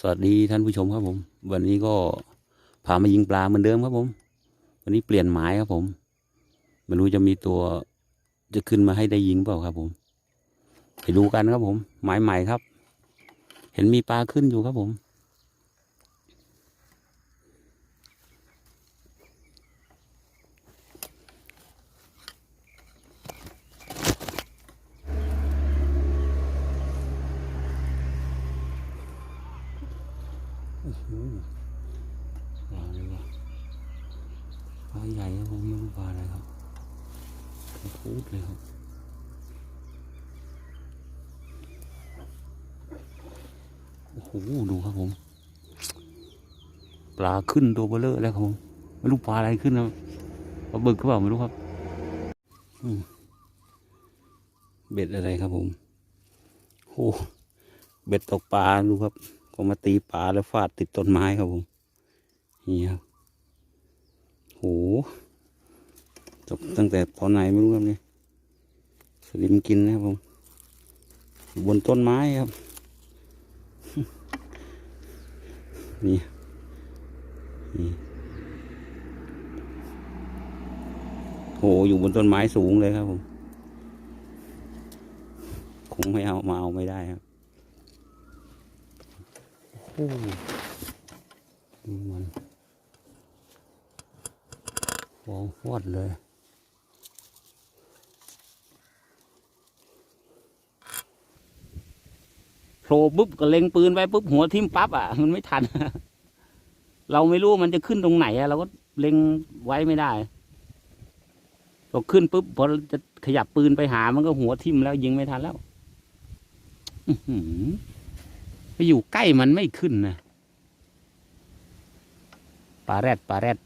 สวัสดีท่านผู้ชมครับผม วันนี้ก็พามายิงปลาเหมือนเดิมครับผม วันนี้เปลี่ยนหมายครับผมไม่รู้จะมีตัวจะขึ้นมาให้ได้ยิงเปล่าครับ ผมไปดูกันครับผม หมายใหม่ครับ เห็นมีปลาขึ้นอยู่ครับผม ปลาอะไรวะปลาใหญ่ครับผมไม่รู้ ปลาอะไรครับกระพูดเลยครับโอ้โหดูครับผม ปลาขึ้นตัวเบลเลอร์แล้วครับผมไม่รู้ปลาอะไรขึ้นนะปลาบึกหรือเปล่าไม่รู้ครับเบ็ดอะไรครับผมโอ้เบ็ดตกปลาดูครับก็มาตีปลาแล้วฟาดติดต้นไม้ครับผมนี่ครับโห ตกตั้งแต่ตอนไหนไม่รู้ครับเนี่ยสลิมกินนะครับผมอยู่บนต้นไม้ครับ นี่นี่โหอยู่บนต้นไม้สูงเลยครับผมคงไม่เอามาเอาไม่ได้ครับโอ้ดูมันฟองฟอดเลย ผล่ปุ๊บก็เล็งปืนไว้ปุ๊บหัวทิ่มปั๊บอะมันไม่ทัน เราไม่รู้มันจะขึ้นตรงไหนอะเราก็เล็งไว้ไม่ได้พอขึ้นปุ๊บพอจะขยับปืนไปหามันก็หัวทิ่มแล้วยิงไม่ทันแล้วอื้อหือไปอยู่ใกล้มันไม่ขึ้นนะปลาแรดปลาแรด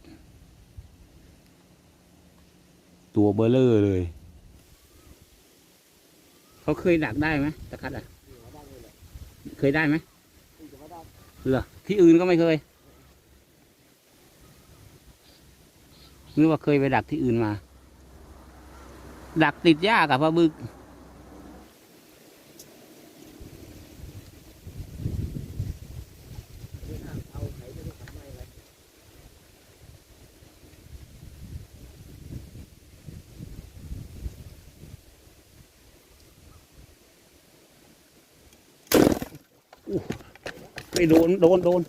ตัวเบลเลอร์เลย เขาเคยดักได้ไหมตะคัดอะ เคยได้ไหมเหรอที่อื่นก็ไม่เคยหรือว่าเคยไปดักที่อื่นมา ดักติดหญ้ากับปลาบึก ไม่โดนโดนโดน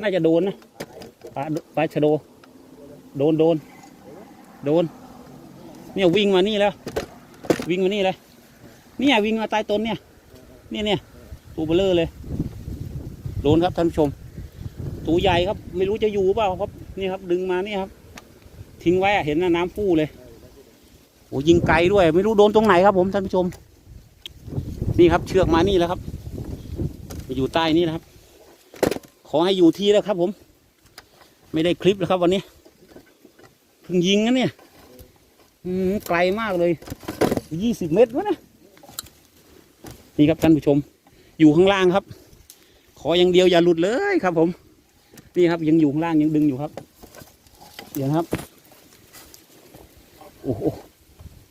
น่าจะโดนนะปลาปลาชะโด โดนโดน โดน เนี่ยวิ่งมานี่แล้ว วิ่งมานี่เลยเนี่ยวิ่งมาใต้ต้นเนี่ยเนี่ยเนี่ยตัวเบลเลอร์เลย โดนครับท่านผู้ชมตัวใหญ่ครับ ไม่รู้จะอยู่เปล่าครับนี่ครับ ดึงมานี่ครับ ทิ้งไว้อะเห็นน้ำฟูเลยโอ้ยิงไกลด้วย ไม่รู้โดนตรงไหนครับ ผมท่านผู้ชม นี่ครับ เชือกมานี่แล้วครับ อยู่ใต้นี่นะครับ ขอให้อยู่ที่แล้วครับ ผม ไม่ได้คลิปแล้วครับ วันนี้เพิ่งยิงนะเนี่ยไกลมากเลยยี่สิบเมตรวะนะนี่ครับท่านผู้ชม อยู่ข้างล่างครับ ขออย่างเดียวอย่าหลุดเลยครับ ผม นี่ครับ ยังอยู่ข้างล่างยังดึงอยู่ครับเดี๋ยวครับโอ้โห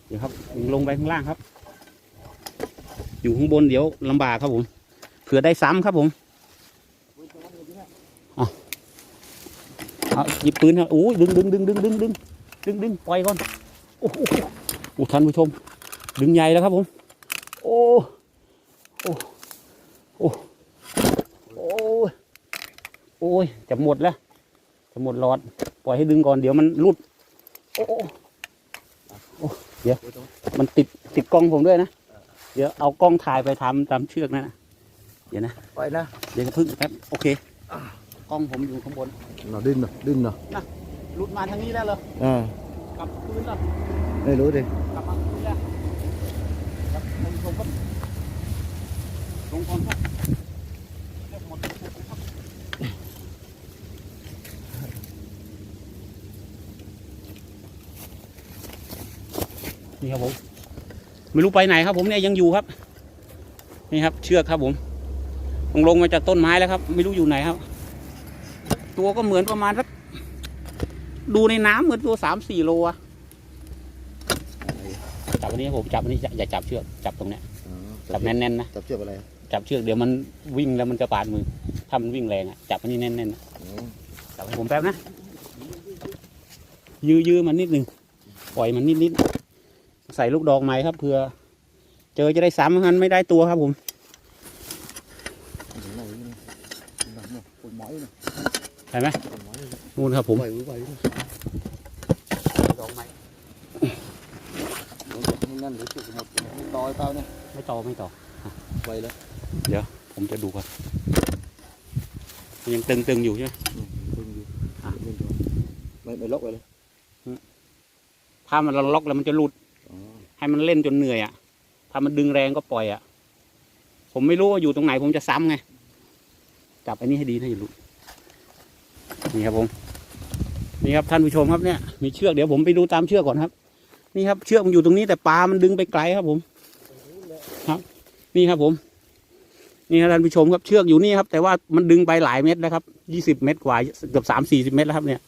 เดี๋ยวครับลงไปข้างล่างครับ อยู่ข้างบนเดี๋ยวลำบากครับผมเผื่อได้ซ้ำครับผมเอาเอา หยิบปืนครับโอ้ยดึงดึงดึงดึงดึงดึงดึงดึงปล่อยก่อนโอ้โหโอ้ท่านผู้ชม ดึงใหญ่แล้วครับผม โอ้โอ้โอ้โอ้ยโอ้ยจะหมดแล้วจะหมดหลอด ปล่อยให้ดึงก่อนเดี๋ยวมันรุด โอ้โอ้โอ้เดี๋ยวมันติดติดกล้องผมด้วยนะ เดี๋ยวเอากล้องถ่ายไปทำตามเชือกนั่นนะเดี๋ยวนะปล่อยนะเดี๋ยวพึ่งแป๊บโอเค กล้องผมอยู่ข้างบนเราดิ้นเนาะดิ้นเนาะหลุดมาทางนี้แล้วเหรออ่ากลับคืนแล้วไม่รู้ดิกลับมาคืนแล้วครับท่านผู้ชมครับลงก่อนครับเรียกหมดครับนี่ครับผมไม่รู้ไปไหนครับผมเนี่ยยังอยู่ครับ นี่ครับ เชือกครับผมลงลงมาจากต้นไม้แล้วครับ ไม่รู้อยู่ไหนครับ ตัวก็เหมือนประมาณสักดูในน้ำเหมือนตัวสามสี่โลอะจับอันนี้ครับผมจับอันนี้อย่าอย่าจับเชือกจับตรงเนี้ยจับแน่นๆนะจับเชือกอะไรจับเชือกเดี๋ยวมันวิ่งแล้วมันจะปาดมือถ้ามันวิ่งแรงอะจับอันนี้แน่นๆนะจับให้ผมแป๊บนะยื้อยื้อมันนิดหนึ่งปล่อยมันนิดนิดๆใส่ลูกดอกไม้ครับเผื่อเจอจะได้ซ้ำงั้นไม่ได้ตัวครับผม คนหมอยนะ เห็นไหมคนหมอยนู่นครับผมไหวไหวดอกไม้นี่นั่นหรือจุกหมดต่อยเปล่าเนี่ยไม่ต่อไม่ต่อไหวแล้วผมจะดูก่อนมันยังตึงๆอยู่ใช่ไหมตึงอยู่ไม่ไม่ล็อกไว้เลยถ้ามันล็อกแล้วมันจะหลุดอ๋อให้มันเล่นจนเหนื่อยอะ ถ้ามันดึงแรงก็ปล่อยอะ ผมไม่รู้ว่าอยู่ตรงไหนผมจะซ้ำไง จับอันนี้ให้ดีนะอย่าหลุด นี่ครับผม นี่ครับท่านผู้ชมครับเนี่ยมีเชือกเดี๋ยวผมไปดูตามเชือกก่อนครับ นี่ครับเชือกมันอยู่ตรงนี้แต่ปลามันดึงไปไกลครับผม ครับ นี่ครับผม นี่ครับท่านผู้ชมครับเชือกอยู่นี่ครับ แต่ว่ามันดึงไปหลายเมตรนะครับยี่สิบเมตรกว่าเกือบสามสี่สิบเมตรแล้วครับเนี่ย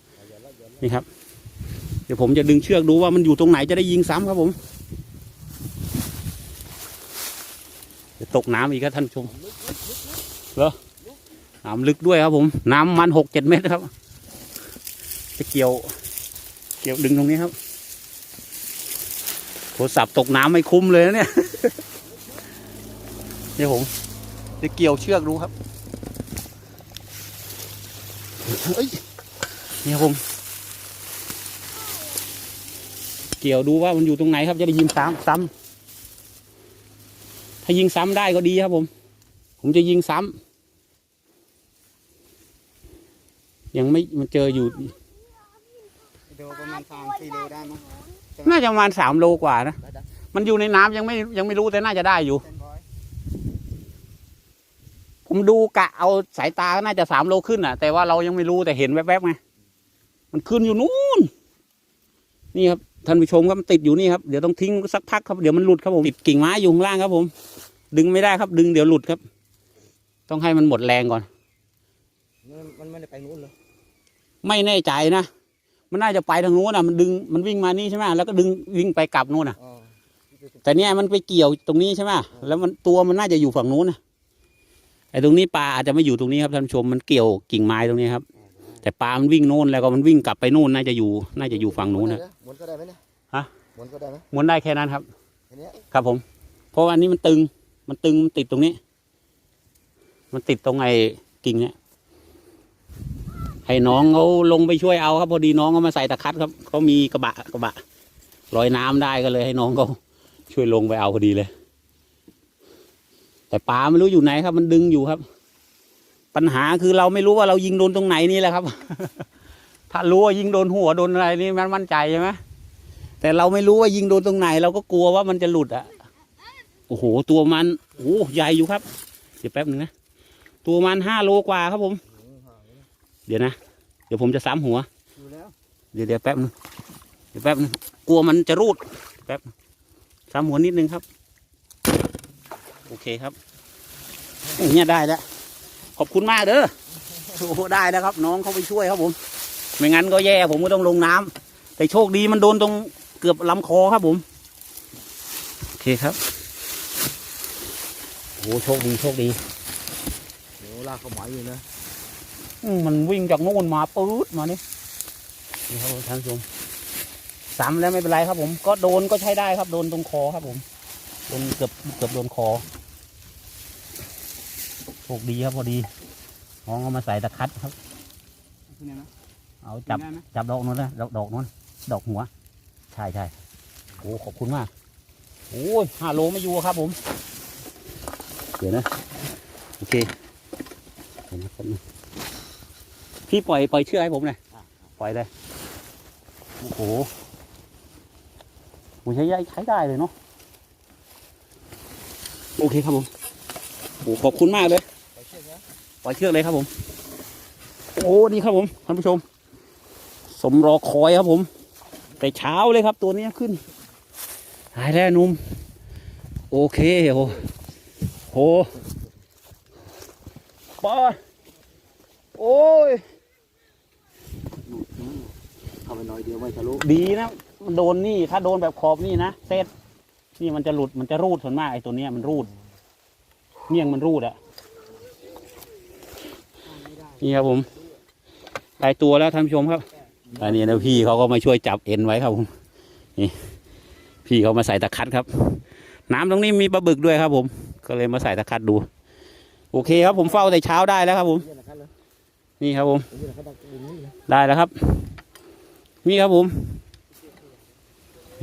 นี่ครับ เดี๋ยวผมจะดึงเชือกดูว่ามันอยู่ตรงไหนจะได้ยิงซ้ำครับผมเดี๋ยวตกน้ำอีกครับท่านผู้ชมเหรอ น้ำลึกด้วยครับผม น้ำมันหกเจ็ดเมตรครับ จะเกี่ยว เกี่ยวดึงตรงนี้ครับ โทรศัพท์ตกน้ำไม่คุ้มเลยนะเนี่ยเนี่ยผมจะเกี่ยวเชือกดูครับเอ้ยนี่ครับผม เกี่ยวดูว่ามันอยู่ตรงไหนครับจะได้ยิงซ้ำซ้ำถ้ายิงซ้ำได้ก็ดีครับผม ผมจะยิงซ้ำ ยังไม่มันเจออยู่โดประมาณสามสี่โลได้มั้งน่าจะประมาณสามโลกว่านะ มันอยู่ในน้ำยังไม่ยังไม่รู้แต่น่าจะได้อยู่เส้นร้อยผมดูกะเอาสายตาก็น่าจะสามโลขึ้นอะ แต่ว่าเรายังไม่รู้แต่เห็นแวบๆไงมันขึ้นอยู่นู่น นี่ครับท่านผู้ชมครับมันติดอยู่นี่ครับเดี๋ยวต้องทิ้งสักพักครับเดี๋ยวมันหลุดครับผมติดกิ่งไม้อยู่ข้างล่างครับผม ดึงไม่ได้ครับ ดึงเดี๋ยวหลุดครับ ต้องให้มันหมดแรงก่อน มันไม่ได้ไปนู้นเลย ไม่แน่ใจนะมันน่าจะไปทางนู้นอะมันดึงมันวิ่งมานี่ใช่ไหมแล้วก็ดึงวิ่งไปกลับนู่นอะอ๋อแต่เนี่ยมันไปเกี่ยวตรงนี้ใช่ไหมแล้วมันตัวมันน่าจะอยู่ฝั่งนู้นนะไอ้ตรงนี้ปลาอาจจะไม่อยู่ตรงนี้ครับท่านผู้ชมมันเกี่ยวกิ่งไม้ตรงนี้ครับ แต่ปลามันวิ่งโน่นแล้วก็มันวิ่งกลับไปนู่นน่าจะอยู่ น่าจะอยู่ฝั่งนู้นนะหมุนก็ได้ไหมเนี่ยฮะหมุนก็ได้ไหมหมุนได้แค่นั้นครับทีเนี้ยครับผม เพราะว่าอันนี้มันตึงมันตึงมันติดตรงนี้ มันติดตรงไอ้กิ่งเนี่ย ให้น้องเขาลงไปช่วยเอาครับ พอดีน้องเขามาใส่ตะคัดครับเขามีกระบะกระบะลอยน้ำได้ก็เลยให้น้องเขาช่วยลงไปเอาพอดีเลย แต่ปลาไม่รู้อยู่ไหนครับ มันดึงอยู่ครับ ปัญหาคือเราไม่รู้ว่าเรายิงโดนตรงไหนนี่แหละครับ ถ้ารู้ว่ายิงโดนหัวโดนอะไรนี่มันมั่นใจใช่ไหมแต่เราไม่รู้ว่ายิงโดนตรงไหน เราก็กลัวว่ามันจะหลุดอะโอ้โหตัวมันโอ้ใหญ่อยู่ครับ เดี๋ยวแป๊บหนึ่งนะ ตัวมันห้าโลกว่าครับผม เดี๋ยวนะ เดี๋ยวผมจะซ้ำหัวอยู่แล้วเดี๋ยวเดี๋ยวแป๊บนึงเดี๋ยวแป๊บนึงกลัวมันจะรูด แป๊บซ้ำหัวนิดนึงครับ โอเคครับอย่างเงี้ยได้แล้ว ขอบคุณมากเด้อ โอ้โหได้แล้วครับ น้องเขาไปช่วยครับผม ไม่งั้นก็แย่ผมก็ต้องลงน้ำแต่โชคดีมันโดนตรงเกือบลำคอครับผม โอเคครับ โอ้โหโชคดีโชคดี เดี๋ยวลากเขาหมอยอยู่นะอื มมันวิ่งจากโน่นมาปื๊ดมานี่นี่ครับผมท่านผู้ชมซ้ำแล้วไม่เป็นไรครับ ผม ก็โดนก็ใช้ได้ครับ โดนตรงคอครับ ผมโดนเกือบเกือบโดนคอโชคดีครับพอดีน้องเอามาใส่ตะคัดครับที่ไหนนะเอาจับได้ไหมจับดอกนู้นนะดอกดอกนู้นดอกหัว ใช่ใช่โอ้ขอบคุณมากโอ้ยห้าโลไม่อยู่ครับ ผม เดี๋ยวนะ โอเคเดี๋ยวนะครับ พี่ปล่อยปล่อยเชือกให้ผมหน่อยปล่อยเลยโอ้โหโหใช้ได้ใช้ได้เลยเนาะโอเคครับผมโอ้ขอบคุณมากเลยไปเชือกนะปล่อยเชือกเลยครับผม โอ้นี่ครับผมท่านผู้ชม สมรอคอยครับผม แต่เช้าเลยครับตัวนี้ขึ้น หายแล้วหนุ่มโอเคโอ้โหปอโอ้ยเข้า ไปหน่อยเดียวไม่ทะลุดีนะมันโดนนี่ถ้าโดนแบบขอบนี่นะเซตนี่มันจะหลุดมันจะรูดส่วนมากไอ้ตัวเนี้ยมันรูดเมี่ยงมันรูดอะนี่ครับผมได้ตัวแล้วท่านผู้ชมครับอันนี้นะพี่เขาก็มาช่วยจับเอ็นไว้ครับผมนี่พี่เขามาใส่ตะคัดครับ น้ำตรงนี้มีปลาบึกด้วยครับผม ก็เลยมาใส่ตะคัดดู โอเคครับผมเฝ้าแต่เช้าได้แล้วครับผมเยี่ยนะครับเลยนี่ครับผมเยี่ยนะครับดึงนี่นะได้แล้วครับ นี่ครับผม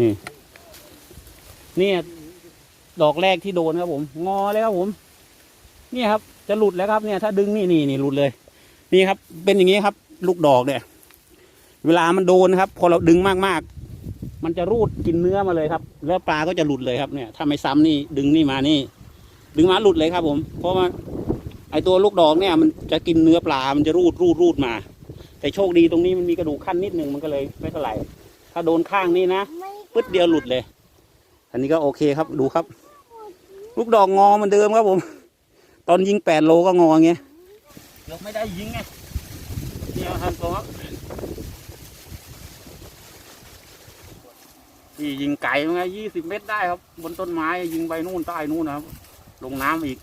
นี่นี่ดอกแรกที่โดนครับผม งอเลยครับผม นี่ครับ จะหลุดแล้วครับเนี่ย ถ้าดึงนี่นี่นี่หลุดเลย นี่ครับ เป็นอย่างนี้ครับ ลูกดอกเนี่ย เวลามันโดนครับ พอเราดึงมากๆ มันจะรูดกินเนื้อมาเลยครับ แล้วปลาก็จะหลุดเลยครับเนี่ย ถ้าไม่ซ้ำนี่ดึงนี่มานี่ ดึงมาหลุดเลยครับผม เพราะว่าไอตัวลูกดอกเนี่ย มันจะกินเนื้อปลา มันจะรูดรูดรูดมา แต่โชคดีตรงนี้มันมีกระดูกขั้นนิดนึงมันก็เลยไม่เท่าไหร่ ถ้าโดนข้างนี้นะปึ๊ดเดียวหลุดเลย อันนี้ก็โอเคครับดูครับ ลูกดอกงอเหมันเดิมครับผม ตอนยิงแปดโลก็งออย่างเงี้ยเดี๋ยวไม่ได้ยิงไงเนี่ยครับตัวครับนี่ยิงไก่ไงยี่สิบเมตรได้ครับ บนต้นไม้ยิงไปนู่นใต้นู่นนะครับ ลงน้ำอีก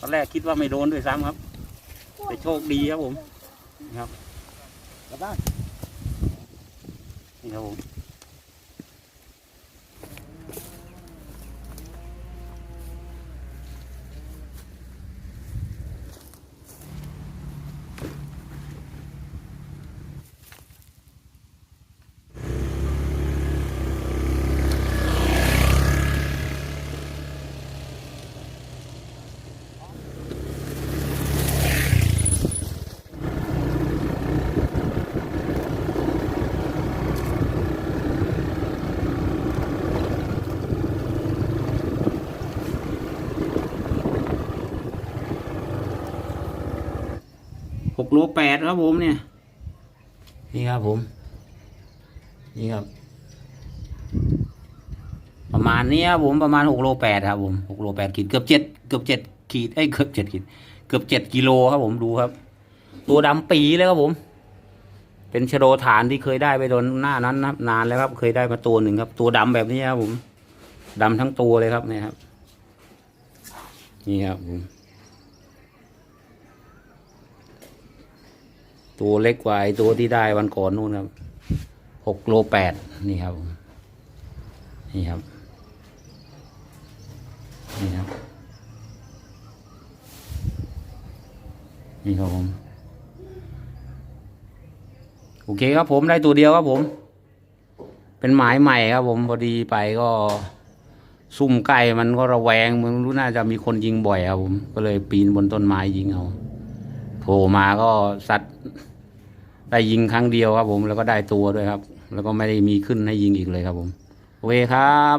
ตอนแรกคิดว่าไม่โดนด้วยซ้ำครับ แต่โชคดีครับผม กลับบ้านนี่ครับผม กโลแปดครับผมเนี่ย นี่ครับผม นี่ครับ ประมาณนี้ครับผมประมาณหกโลแปดครับผมหกโลแปดขีดเกือบเจ็ดเกือบเจ็ดขีดไอ้เกือบเจ็ดขีดเกือบเจ็ดกิโลครับผมดูครับ ตัวดำปีเลยครับผม เป็นชโดฐานที่เคยได้ไปโดนหน้านั้นนะนานแล้วครับ เคยได้มาตัวหนึ่งครับ ตัวดำแบบนี้ครับผมดำทั้งตัวเลยครับเนี่ยครับ นี่ครับผม ตัวเล็กกว่าไอ้ตัวที่ได้วันก่อนนู่นครับหกโลแปดนี่ครับ นี่ครับ นี่ครับ นี่ครับผม โอเคครับผมได้ตัวเดียวครับผม เป็นหมายใหม่ครับผมพอดีไปก็ซุ่มไก่มันก็ระแวงมึงรู้น่าจะมีคนยิงบ่อยครับผม ก็เลยปีนบนต้นไม้ยิงเอา โผล่มาก็สัตว์ได้ยิงครั้งเดียวครับผมแล้วก็ได้ตัวด้วยครับ แล้วก็ไม่ได้มีขึ้นให้ยิงอีกเลยครับผม โอเคครับ